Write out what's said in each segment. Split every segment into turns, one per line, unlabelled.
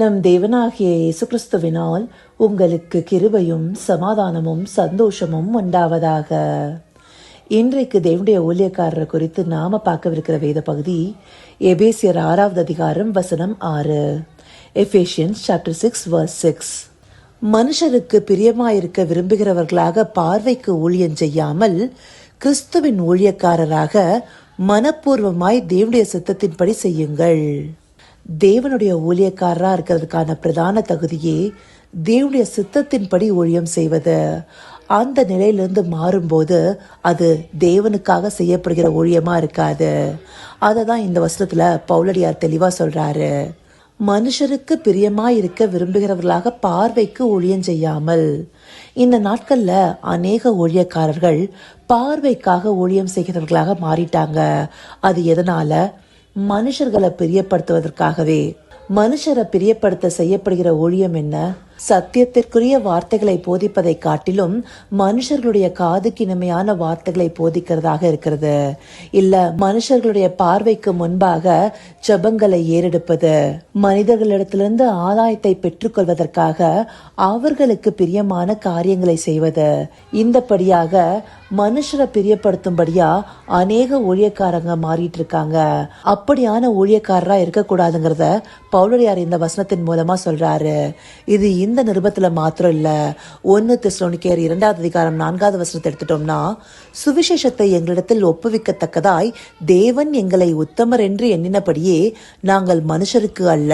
நம் தேவனாகிய இயேசு கிறிஸ்துவினால் உங்களுக்கு கிருபையும் சமாதானமும் சந்தோஷமும் உண்டாவதாக. இன்றைக்கு தேவனுடைய ஊழியக்காரரை குறித்து நாம பார்க்கவிருக்கிற வேத பகுதி எபேசியர் ஆறாவது அதிகாரம் வசனம் ஆறு. Ephesians chapter six verse six மனுஷருக்கு பிரியமாயிருக்க விரும்புகிறவர்களாக பார்வைக்கு ஊழியம் செய்யாமல் கிறிஸ்துவின் ஊழியக்காரராக மனப்பூர்வமாய் தேவனுடைய சித்தத்தின்படி செய்யுங்கள். தேவனுடைய ஊழியக்காரராக இருக்கிறதுக்கான பிரதான தகுதியே தேவனுடைய சித்தத்தின்படி ஊழியம் செய்வது. அந்த நிலையிலிருந்து மாறும்போது அது தேவனுக்காக செய்யப்படுகிற ஊழியமாக இருக்காது. அதை தான் இந்த வசனத்தில் பவுலடியார் தெளிவாக சொல்கிறாரு மனுஷருக்கு பிரியமாக இருக்க விரும்புகிறவர்களாக பார்வைக்கு ஊழியம் செய்யாமல். இந்த நாட்களில் அநேக ஊழியக்காரர்கள் பார்வைக்காக ஊழியம் செய்கிறவர்களாக மாறிட்டாங்க. அது எதனால்? மனுஷர்களை பிரியப்படுத்துவதற்காகவே மனுஷரை பிரியப்படுத்த செய்யப்படுகிற ஊழியம் என்ன? சத்தியத்திற்குரிய வார்த்தைகளை போதிப்பதை காட்டிலும் மனுஷர்களுடைய காதுக்கு இனிமையான வார்த்தைகளை போதிக்கிறதாக இருக்கிறது. இல்ல மனுஷர்களுடைய பார்வைக்கு முன்பாக ஜபங்களை ஏறெடுப்பது. மனிதர்களிடத்திலிருந்து ஆதாயத்தை பெற்றுக்கொள்வதற்காக அவர்களுக்கு பிரியமான காரியங்களை செய்வது. இந்தபடியாக மனுஷரை பிரியப்படுத்தும்படியா அநேக ஊழியக்காரங்க மாறிட்டு இருக்காங்க அப்படியான ஊழியக்காரரா இருக்கக்கூடாதுங்கிறத பவுலடியார் இந்த வசனத்தின் மூலமா சொல்றாரு. இது இந்த நிருபத்தில் மாத்திரம் இல்லை. ஒன்று தெஸ்லோனிக்கேர் இரண்டாவது அதிகாரம் நான்காவது வசனத்தை எடுத்துட்டோம்னா சுவிசேஷத்தை எங்களிடத்தில் ஒப்புவிக்கத்தக்கதாய் தேவன் எங்களை உத்தமர் என்று எண்ணினபடியே நாங்கள் மனுஷருக்கு அல்ல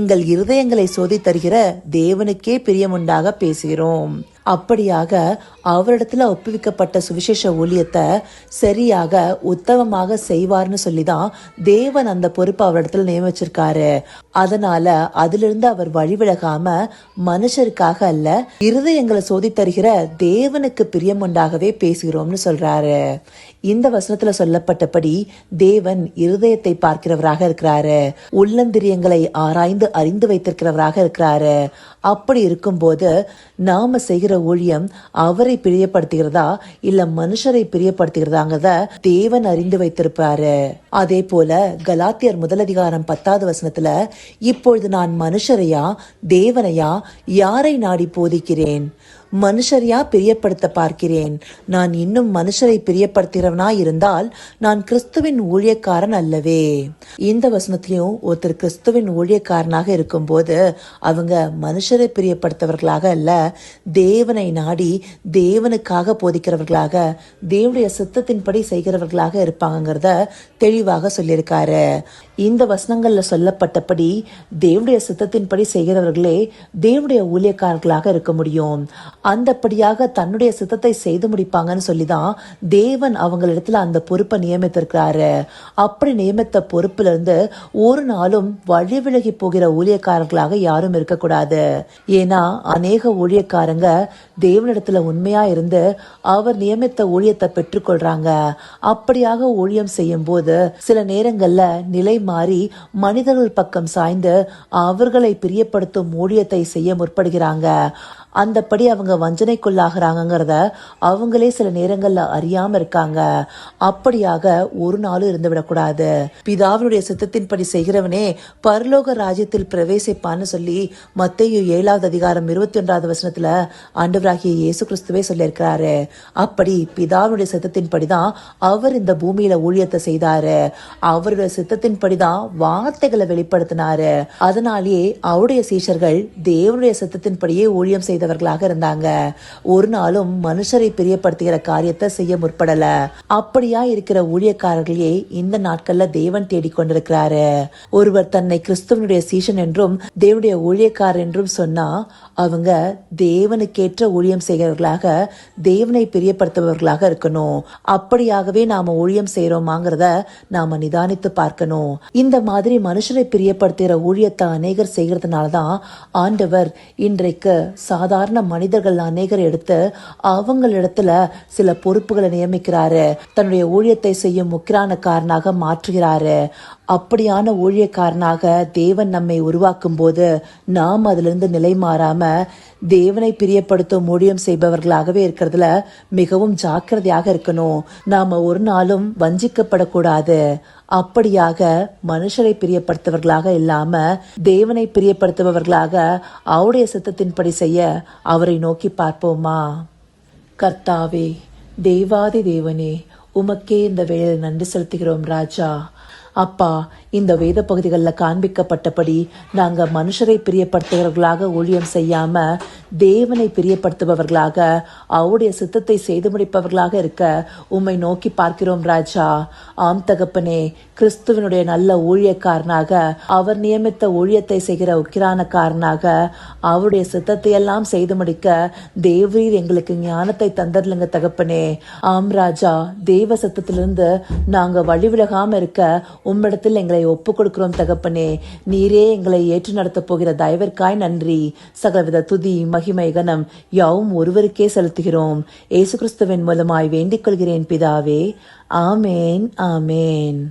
எங்கள் இருதயங்களை சோதி தருகிற தேவனுக்கே பிரியமுண்டாக பேசுகிறோம். அப்படியாக அவரிடத்துல ஒப்புவிக்கப்பட்ட சுவிசேஷ ஊழியத்தை சரியாக உத்தமமாக செய்வார்னு சொல்லிதான் தேவன் அந்த பொறுப்பை அவரிடத்துல நியமிச்சிருக்காரு. அதனால அதிலிருந்து அவர் வழிவிலகாம மனுஷருக்காக அல்ல இருதயங்களை சோதி தருகிற தேவனுக்கு பிரியம் உண்டாகவே பேசுகிறோம்னு சொல்றாரு. இந்த வசனத்துல சொல்லப்பட்டபடி தேவன் இருதயத்தை பார்க்கிறவராக இருக்கிறாரு. உள்ளந்திரியங்களை ஆராய்ந்து அறிந்து வைத்திருக்கிறவராக இருக்கிறாரு. அப்படி இருக்கும்போது நாம செய்கிற ஊழியம் அவரை பிரியப்படுத்துகிறதா இல்ல மனுஷரை பிரியப்படுத்துகிறதாங்கிறத தேவன் அறிந்து வைத்திருப்பாரு. அதே போல கலாத்தியர் முதலதிகாரம் பத்தாவது வசனத்துல இப்பொழுது நான் மனுஷரையா தேவனையா யாரை நாடி போதிக்கிறேன்? மனுஷரையா பிரியப்படுத்த பார்க்கிறேன்? நான் இன்னும் மனுஷரை பிரியப்படுத்துகிறவனா இருந்தால் நான் கிறிஸ்துவின் ஊழியக்காரன் அல்லவே. இந்த வசனத்திலையும் ஒருத்தர் கிறிஸ்துவின் ஊழியக்காரனாக இருக்கும்போது அவங்க மனுஷரை பிரியப்படுத்தவர்களாக அல்ல தேவனை நாடி தேவனுக்காக போதிக்கிறவர்களாக தேவனுடைய சித்தத்தின்படி செய்கிறவர்களாக இருப்பாங்கங்கிறத தெளிவாக சொல்லியிருக்காரு. இந்த வசனங்களில் சொல்லப்பட்டபடி தேவனுடைய சித்தத்தின்படி செய்கிறவர்களே தேவனுடைய ஊழியக்காரர்களாக இருக்க முடியும். அந்தப்படியாக தன்னுடைய சித்தத்தை செய்து முடிப்பாங்கன்னு சொல்லிதான் தேவன் அவங்களிடத்துல அந்த பொறுப்பை நியமித்திருக்கிறாரு. அப்படி நியமித்த பொறுப்புல இருந்து ஒரு நாளும் வழி விலகி போகிற ஊழியக்காரர்களாக யாரும் இருக்கக்கூடாது. ஏன்னா அநேக ஊழியக்காரங்க தேவனிடத்துல உண்மையா இருந்து அவர் நியமித்த ஊழியத்தை பெற்றுக்கொள்றாங்க. அப்படியாக ஊழியம் செய்யும் போது சில நேரங்கள்ல நிலை மாறி மனிதர்கள் பக்கம் சாய்ந்து அவர்களை பிரியப்படுத்தும் ஊழியத்தை செய்ய முற்படுகிறாங்க. அந்தப்படி அவங்க வஞ்சனைக்குள்ளாகிறாங்கிறத அவங்களே சில நேரங்கள்ல அறியாம இருக்காங்க. அப்படியாக ஒரு நாளும் இருந்து விடக்கூடாது. பிதாவினுடைய சித்தத்தின்படி செய்கிறவனே பரலோக ராஜ்யத்தில் பிரவேசிப்பான்னு சொல்லி மத்தேயு ஏழாவது அதிகாரம் இருபத்தி ஒன்றாவது வசனத்துல ஆண்டவராகிய இயேசு கிறிஸ்துவே சொல்லியிருக்கிறாரு. அப்படி பிதாவினுடைய சித்தத்தின்படி தான் அவர் இந்த பூமியில ஊழியத்தை செய்தாரு. அவருடைய சித்தத்தின்படி தான் வார்த்தைகளை வெளிப்படுத்தினாரு. அதனாலேயே அவருடைய சீஷர்கள் தேவனுடைய சித்தத்தின்படியே ஊழியம் செய்தவர்களாக இருந்தாங்க. ஒரு நாளும் மனுஷரை பிரியப்படுத்துகிற காரியத்தை செய்ய முற்படல. அப்படியா இருக்கிற ஊழியக்காரர்களே இந்த நாட்கள்ல தேவன் தேடிக்கொண்டிருக்கிறாரு ஒருவர் தன்னை கிறிஸ்துவனுடைய சீஷன் என்றும் தேவனுடைய ஊழியக்காரர் என்றும் சொன்னா அவங்க தேவனுக்கேற்ற ஊழியம் செய்கிறவர்களாக தேவனை பிரியப்படுத்துபவர்களாக இருக்கணும். அப்படியாகவே நாம ஊழியம் செய்யறோமாங்கிறத நாம நிதானித்து பார்க்கணும். இந்த மாதிரி மனுஷரை பிரியப்படுத்துகிற ஊழியத்தை அநேகர் செய்கிறதுனாலதான் ஆண்டவர் இன்றைக்கு சாதாரண மனிதர்கள் அநேகர் எடுத்து அவங்களிடத்துல சில பொறுப்புகளை நியமிக்கிறாரு. தன்னுடைய ஊழியத்தை செய்யும் முக்கிரானக்காரனாக மாற்றுகிறாரு. அப்படியான ஊழியக்காரனாக தேவன் நம்மை உருவாக்கும் போது நாம் அதிலிருந்து நிலை மாறாம தேவனை பிரியப்படுத்தும் ஊழியம் செய்பவர்களாகவே இருக்கிறதுல மிகவும் ஜாக்கிரதையாக இருக்கணும். நாம ஒரு நாளும் வஞ்சிக்கப்படக்கூடாது. அப்படியாக மனுஷரை பிரியப்படுத்துபவர்களாக இல்லாம தேவனை பிரியப்படுத்துபவர்களாக அவருடைய சித்தத்தின்படி செய்ய அவரை நோக்கி பார்ப்போமா? கர்த்தாவே தேவாதி தேவனே உமக்கே இந்த வேளையில் நன்றி செலுத்துகிறோம் ராஜா. அப்பா இந்த வேத பகுதிகளில் காண்பிக்கப்பட்டபடி நாங்கள் மனுஷரை பிரியப்படுத்துகிறவர்களாக ஊழியம் செய்யாம தேவனை பிரியப்படுத்துபவர்களாக அவருடைய சித்தத்தை செய்து முடிப்பவர்களாக இருக்க உம்மை நோக்கி பார்க்கிறோம் ராஜா. ஆம் தகப்பனே கிறிஸ்துவனுடைய நல்ல ஊழியக்காரனாக அவர் நியமித்த ஊழியத்தை செய்கிற உக்கிரானக்காரனாக அவருடைய சித்தத்தை எல்லாம் செய்து முடிக்க தேவரீர் எங்களுக்கு ஞானத்தை தந்தர்லுங்க தகப்பனே. ஆம் ராஜா தேவ சத்தத்திலிருந்து நாங்கள் வழிவிலகாம இருக்க உம்மிடத்தில் எங்களை ஒப்பு கொடுக்கிறோம் தகப்பனே. நீரே எங்களை ஏற்று நடத்தப் போகிற தயவிற்காய் நன்றி. சகலவித துதி மகிமை கனம் யாவும் ஒருவருக்கே செலுத்துகிறோம். ஏசு கிறிஸ்துவின் மூலமாய் வேண்டிக் கொள்கிறேன் பிதாவே. ஆமேன் ஆமேன்.